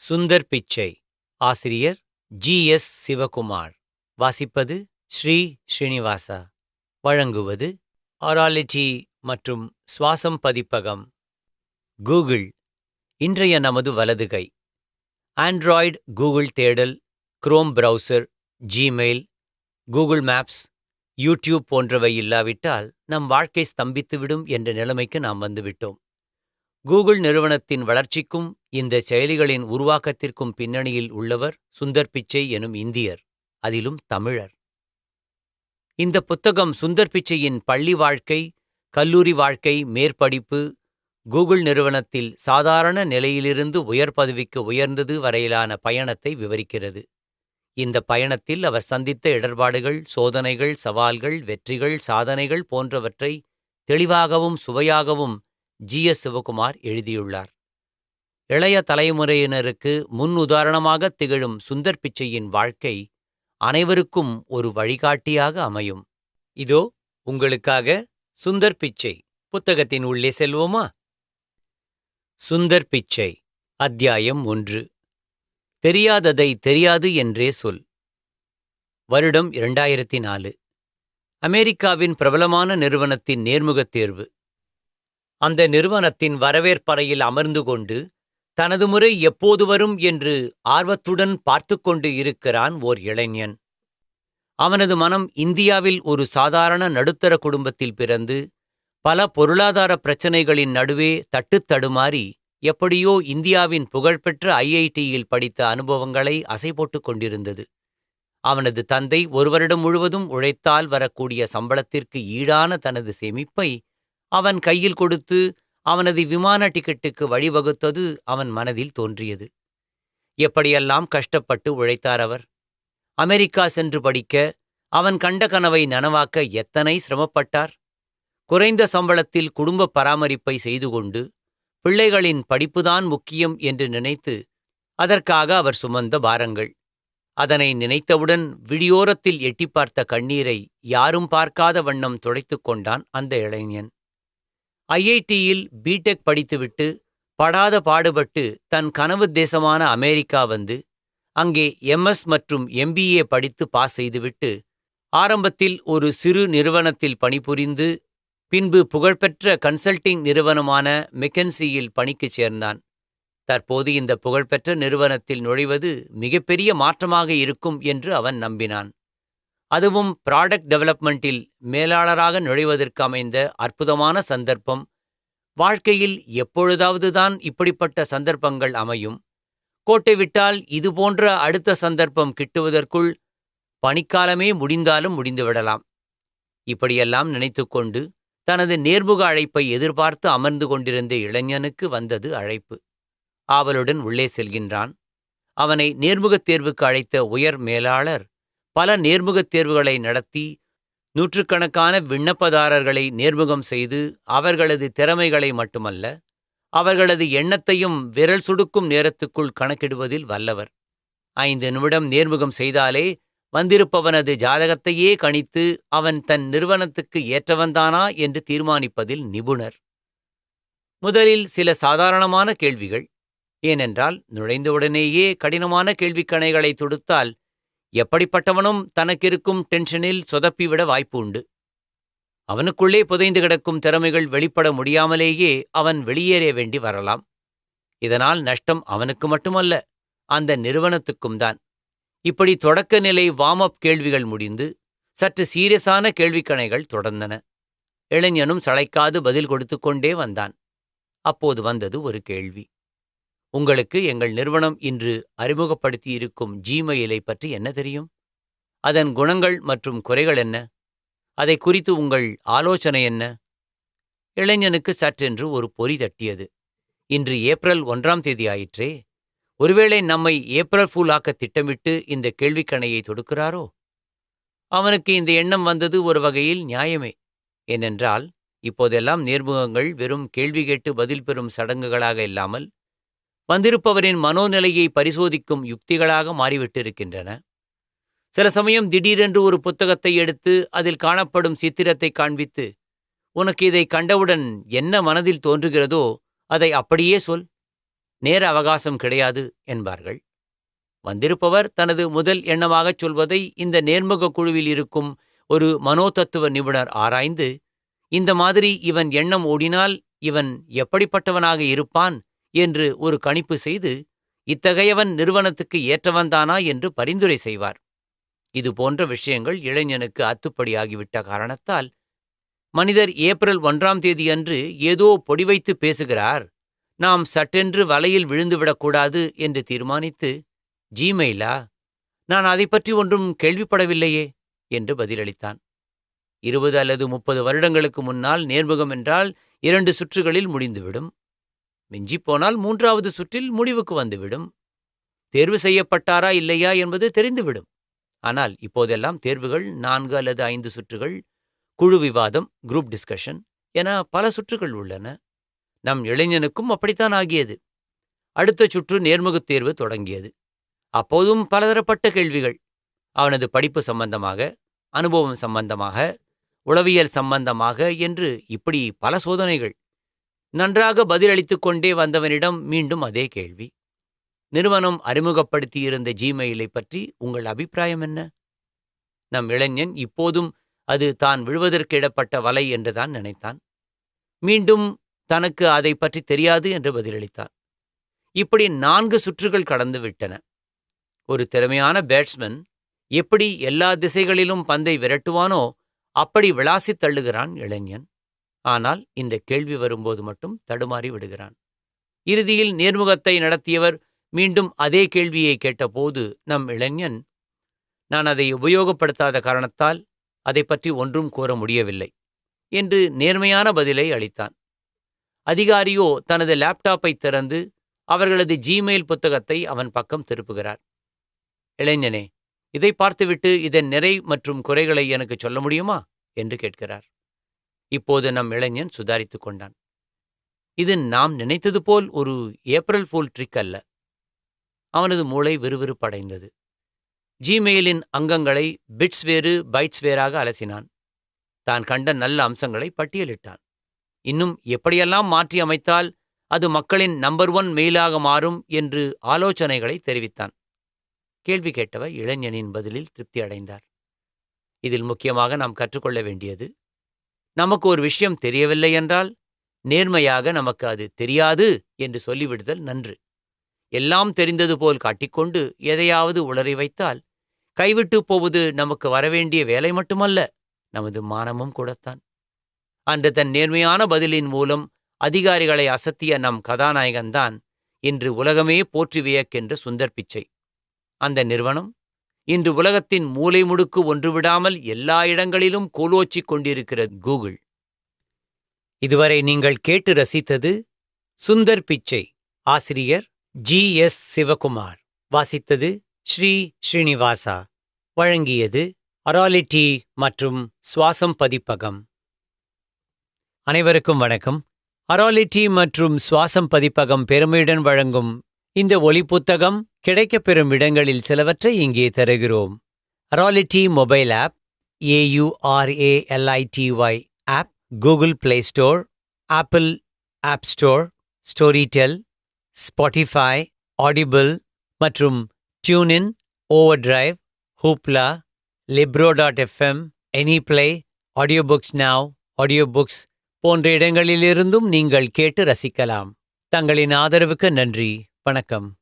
சுந்தர் பிச்சை. ஆசிரியர் G. S. Sivakumar. வாசிப்பது ஸ்ரீ. ஸ்ரீனிவாசா. வழங்குவது ஆராலிட்டி மற்றும் சுவாசம் பதிப்பகம். கூகுள். இன்றைய நமது வலதுகை. ஆண்ட்ராய்டு கூகுள் தேடல் Chrome browser Gmail Google Maps YouTube போன்றவை இல்லாவிட்டால் நம் வாழ்க்கை ஸ்தம்பித்துவிடும் என்ற நிலைமைக்கு நாம் வந்துவிட்டோம். கூகுள் நிறுவனத்தின் வளர்ச்சிக்கும் இந்த செயலிகளின் உருவாக்கத்திற்கும் பின்னணியில் உள்ளவர் சுந்தர் பிச்சை எனும் இந்தியர் அதிலும் தமிழர். இந்த புத்தகம் சுந்தர் பிச்சையின் பள்ளி வாழ்க்கை கல்லூரி வாழ்க்கை மேற்படிப்பு கூகுள் நிறுவனத்தில் சாதாரண நிலையிலிருந்து உயர் பதவிக்கு உயர்ந்தது வரையிலான பயணத்தை விவரிக்கிறது. இந்த பயணத்தில் அவர் சந்தித்த இடர்பாடுகள் சோதனைகள் சவால்கள் வெற்றிகள் சாதனைகள் போன்றவற்றை தெளிவாகவும் சுவையாகவும் ஜி. எஸ். சிவகுமார் எழுதியுள்ளார். இளைய தலைமுறையினருக்கு முன் உதாரணமாக திகழும் சுந்தர் பிச்சையின் வாழ்க்கை அனைவருக்கும் ஒரு வழிகாட்டியாக அமையும். இதோ உங்களுக்காக சுந்தர் பிச்சை. புத்தகத்தின் உள்ளே செல்வோமா? சுந்தர் பிச்சை அத்தியாயம் ஒன்று. தெரியாததை தெரியாது என்றே சொல். வருடம் இரண்டாயிரத்தி நாலு. அமெரிக்காவின் பிரபலமான நிறுவனத்தின் நேர்முகத் தேர்வு. அந்த நிறுவனத்தின் வரவேற்பறையில் அமர்ந்து கொண்டு தனது முறை எப்போது வரும்? என்று ஆர்வத்துடன் பார்த்து கொண்டு இருக்கிறான் ஓர் இளைஞன். அவனது மனம் இந்தியாவில் ஒரு சாதாரண நடுத்தர குடும்பத்தில் பிறந்து பல பொருளாதார பிரச்சினைகளின் நடுவே தட்டுத்தடுமாறி எப்படியோ இந்தியாவின் புகழ்பெற்ற ஐஐடியில் படித்த அனுபவங்களை அசைபோட்டுக் கொண்டிருந்தது. அவனது தந்தை ஒரு வருடம் முழுவதும் உழைத்தால் வரக்கூடிய சம்பளத்திற்கு ஈடான தனது சேமிப்பை அவன் கையில் கொடுத்து அவனது விமான டிக்கெட்டுக்கு வழிவகுத்தது அவன் மனதில் தோன்றியது. எப்படியெல்லாம் கஷ்டப்பட்டு உழைத்தார் அவர்? அமெரிக்கா சென்று படிக்க அவன் கண்ட கனவை நனவாக்க எத்தனை சிரமப்பட்டார்? குறைந்த சம்பளத்தில் குடும்ப பராமரிப்பை செய்து கொண்டு பிள்ளைகளின் படிப்புதான் முக்கியம் என்று நினைத்து அதற்காக அவர் சுமந்த பாரங்கள். அதனை நினைத்தவுடன் விடியோரத்தில் எட்டி பார்த்த கண்ணீரை யாரும் பார்க்காத வண்ணம் துடைத்துக் கொண்டான் அந்த இளைஞன். ஐஐடியில் பிடெக் படித்துவிட்டு படாத பாடுபட்டு தன் கனவு தேசமான அமெரிக்கா வந்து அங்கே எம்எஸ் மற்றும் எம்பிஏ படித்து பாஸ் செய்துவிட்டு ஆரம்பத்தில் ஒரு சிறு நிறுவனத்தில் பணிபுரிந்து பின்பு புகழ்பெற்ற கன்சல்டிங் நிறுவனமான மெக்கன்சியில் பணிக்குச் சேர்ந்தான். தற்போது இந்த புகழ்பெற்ற நிறுவனத்தில் நுழைவது மிகப்பெரிய மாற்றமாக இருக்கும் என்று அவன் நம்பினான். அதுவும் ப்ராடக்ட் டெவலப்மெண்ட்டில் மேலாளராக நுழைவதற்கு அமைந்த அற்புதமான சந்தர்ப்பம். வாழ்க்கையில் எப்பொழுதாவதுதான் இப்படிப்பட்ட சந்தர்ப்பங்கள் அமையும். கோட்டை விட்டால் இதுபோன்ற அடுத்த சந்தர்ப்பம் கிட்டுவதற்குள் பணிக்காலமே முடிந்தாலும் முடிந்துவிடலாம் இப்படியெல்லாம் நினைத்துக்கொண்டு தனது நேர்முக அழைப்பை எதிர்பார்த்து அமர்ந்து கொண்டிருந்த இளைஞனுக்கு வந்தது அழைப்பு. ஆவலுடன் உள்ளே செல்கின்றான். அவனை நேர்முகத் தேர்வுக்கு அழைத்த உயர் மேலாளர் பல நேர்முகத் தேர்வுகளை நடத்தி நூற்றுக்கணக்கான விண்ணப்பதாரர்களை நேர்முகம் செய்து அவர்களது திறமைகளை மட்டுமல்ல அவர்களது எண்ணத்தையும் விரல் சுடுக்கும் நேரத்துக்குள் கணக்கிடுவதில் வல்லவர். ஐந்து நிமிடம் நேர்முகம் செய்தாலே வந்திருப்பவனது ஜாதகத்தையே கணித்து அவன் தன் நிறுவனத்துக்கு ஏற்றவன்தானா என்று தீர்மானிப்பதில் நிபுணர். முதலில் சில சாதாரணமான கேள்விகள். ஏனென்றால் நுழைந்தவுடனேயே கடினமான கேள்விக்கணைகளை தொடுத்தால் எப்படிப்பட்டவனும் தனக்கிருக்கும் டென்ஷனில் சொதப்பிவிட வாய்ப்பு உண்டு அவனுக்குள்ளே புதைந்து கிடக்கும் திறமைகள் வெளிப்பட முடியாமலேயே அவன் வெளியேற வேண்டி வரலாம். இதனால் நஷ்டம் அவனுக்கு மட்டுமல்ல அந்த நிறுவனத்துக்கும் தான். இப்படி தொடக்க நிலை வார்ம் அப் கேள்விகள் முடிந்து சற்று சீரியஸான கேள்விக்கணைகள் தொடர்ந்தன. இளைஞனும் சளைக்காது பதில் கொடுத்து கொண்டே வந்தான். அப்போது வந்தது ஒரு கேள்வி. உங்களுக்கு எங்கள் நிறுவனம் இன்று அறிமுகப்படுத்தியிருக்கும் ஜிமெயிலை பற்றி என்ன தெரியும்? அதன் குணங்கள் மற்றும் குறைகள் என்ன? அதை குறித்து உங்கள் ஆலோசனை என்ன? இளைஞனுக்கு சற்றென்று ஒரு பொறி தட்டியது. இன்று ஏப்ரல் ஒன்றாம் தேதி ஆயிற்றே ஒருவேளை நம்மை ஏப்ரல் ஃபூல் ஆக்க திட்டமிட்டு இந்த கேள்விக்கணையை தொடுக்கிறாரோ? அவனுக்கு இந்த எண்ணம் வந்தது ஒரு வகையில் நியாயமே. ஏனென்றால் இப்போதெல்லாம் நேர்முகங்கள் வெறும் கேள்வி கேட்டு பதில் பெறும் சடங்குகளாக இல்லாமல் வந்திருப்பவரின் மனோநிலையை பரிசோதிக்கும் யுக்திகளாக மாறிவிட்டிருக்கின்றன. சில சமயம் திடீரென்று ஒரு புத்தகத்தை எடுத்து அதில் காணப்படும் சித்திரத்தை காண்பித்து உனக்கு இதை கண்டவுடன் என்ன மனதில் தோன்றுகிறதோ அதை அப்படியே சொல். நேர அவகாசம் கிடையாது என்பார்கள். வந்திருப்பவர் தனது முதல் எண்ணமாகச் சொல்வதை இந்த நேர்முக குழுவில் இருக்கும் ஒரு மனோதத்துவ நிபுணர் ஆராய்ந்து இந்த மாதிரி இவன் எண்ணம் ஓடினால் இவன் எப்படிப்பட்டவனாக இருப்பான் என்று ஒரு கணிப்பு செய்து இத்தகையவன் நிறுவனத்துக்கு ஏற்றவன்தானா என்று பரிந்துரை செய்வார். இது போன்ற விஷயங்கள் இளைஞனுக்கு அத்துப்படியாகிவிட்ட காரணத்தால் மனிதர் ஏப்ரல் ஒன்றாம் தேதியன்று ஏதோ பொடி வைத்து பேசுகிறார் நாம் சட்டென்று வலையில் விழுந்துவிடக்கூடாது என்று தீர்மானித்து ஜிமெயிலா? நான் அதை பற்றி ஒன்றும் கேள்விப்படவில்லையே என்று பதிலளித்தான். இருபது அல்லது முப்பது வருடங்களுக்கு முன்னால் நேர்முகம் என்றால் இரண்டு சுற்றுகளில் முடிந்துவிடும். மிஞ்சிப்போனால் மூன்றாவது சுற்றில் முடிவுக்கு வந்துவிடும். தேர்வு செய்யப்பட்டாரா இல்லையா என்பது தெரிந்துவிடும். ஆனால் இப்போதெல்லாம் தேர்வுகள் நான்கு அல்லது ஐந்து சுற்றுகள் குழு விவாதம் குரூப் டிஸ்கஷன் என பல சுற்றுகள் உள்ளன. நம் இளைஞனுக்கும் அப்படித்தான் ஆகியது. அடுத்த சுற்று நேர்முகத் தேர்வு தொடங்கியது. அப்போதும் பலதரப்பட்ட கேள்விகள். அவனது படிப்பு சம்பந்தமாக அனுபவம் சம்பந்தமாக உளவியல் சம்பந்தமாக என்று இப்படி பல சோதனைகள். நன்றாக பதிலளித்துக் கொண்டே வந்தவனிடம் மீண்டும் அதே கேள்வி. நிறுவனம் அறிமுகப்படுத்தியிருந்த ஜிமெயிலை பற்றி உங்கள் அபிப்பிராயம் என்ன? நம் இளைஞன் இப்போதும் அது தான் விழுவதற்கிடப்பட்ட வலை என்றுதான் நினைத்தான். மீண்டும் தனக்கு அதை பற்றி தெரியாது என்று பதிலளித்தான் இப்படி நான்கு சுற்றுகள் கடந்து விட்டன. ஒரு திறமையான பேட்ஸ்மேன் எப்படி எல்லா திசைகளிலும் பந்தை விரட்டுவானோ அப்படி விளாசித் தள்ளுகிறான் இளைஞன். ஆனால் இந்த கேள்வி வரும்போது மட்டும் தடுமாறி விடுகிறான். இறுதியில் நேர்முகத்தை நடத்தியவர் மீண்டும் அதே கேள்வியை கேட்டபோது நம் இளைஞன் நான் அதை உபயோகப்படுத்தாத காரணத்தால் அதை பற்றி ஒன்றும் கூற முடியவில்லை என்று நேர்மையான பதிலை அளித்தான். அதிகாரியோ தனது லேப்டாப்பை திறந்து அவர்களது ஜிமெயில் புத்தகத்தை அவன் பக்கம் திருப்புகிறார். இளைஞனே இதை பார்த்துவிட்டு இதன் நிறை மற்றும் குறைகளை எனக்கு சொல்ல முடியுமா? என்று கேட்கிறார். இப்போது நம் இளைஞன் சுதாரித்துக் கொண்டான். இது நாம் நினைத்தது போல் ஒரு ஏப்ரல் ஃபூல் ட்ரிக் அல்ல. அவனது மூளை விறுவிறுப்படைந்தது. ஜிமெயிலின் அங்கங்களை பிட்ஸ் வேறு பைட்ஸ் வேறாக அலசினான். தான் கண்ட நல்ல அம்சங்களை பட்டியலிட்டான். இன்னும் எப்படியெல்லாம் மாற்றி அமைத்தால் அது மக்களின் நம்பர் ஒன் மெயிலாக மாறும் என்று ஆலோசனைகளை தெரிவித்தான். கேள்வி கேட்டவர் இளைஞனின் பதிலில் திருப்தி அடைந்தார். இதில் முக்கியமாக நாம் கற்றுக்கொள்ள வேண்டியது நமக்கு ஒரு விஷயம் தெரியவில்லை என்றால் நேர்மையாக நமக்கு அது தெரியாது என்று சொல்லிவிடுதல் நன்று. எல்லாம் தெரிந்தது போல் காட்டிக்கொண்டு எதையாவது உளறி வைத்தால் கைவிட்டு போவது நமக்கு வரவேண்டிய வேலை மட்டுமல்ல நமது மானமும் கூடத்தான். அன்று தன் நேர்மையான பதிலின் மூலம் அதிகாரிகளை அசத்திய நம் கதாநாயகன்தான் இன்று உலகமே போற்றி வியக்கின்ற சுந்தர் பிச்சை. அந்த நிறுவனம் இன்று உலகத்தின் மூலை முடுக்கு ஒன்றுவிடாமல் எல்லா இடங்களிலும் கோலோச்சிக் கொண்டிருக்கிறது கூகுள். இதுவரை நீங்கள் கேட்டு ரசித்தது சுந்தர் பிச்சை ஆசிரியர் ஜி எஸ் சிவகுமார். வாசித்தது ஸ்ரீ ஸ்ரீனிவாசா. வழங்கியது அராலிட்டி மற்றும் சுவாசம் பதிப்பகம். அனைவருக்கும் வணக்கம். அராலிட்டி மற்றும் சுவாசம் பதிப்பகம் பெருமையுடன் வழங்கும் இந்த ஒலி புத்தகம் கிடைக்கப்பெறும் இடங்களில் சிலவற்றை இங்கே தருகிறோம். அராலிட்டி mobile app AURALITY app Google play store apple app store Storytel Spotify audible மற்றும் டியூனின் over drive ஹூப்லா லிப்ரோ dot FM any play audio books நாவ் ஆடியோ புக்ஸ் போன்ற இடங்களிலிருந்தும் நீங்கள் கேட்டு ரசிக்கலாம். தங்களின் ஆதரவுக்கு நன்றி. வணக்கம்.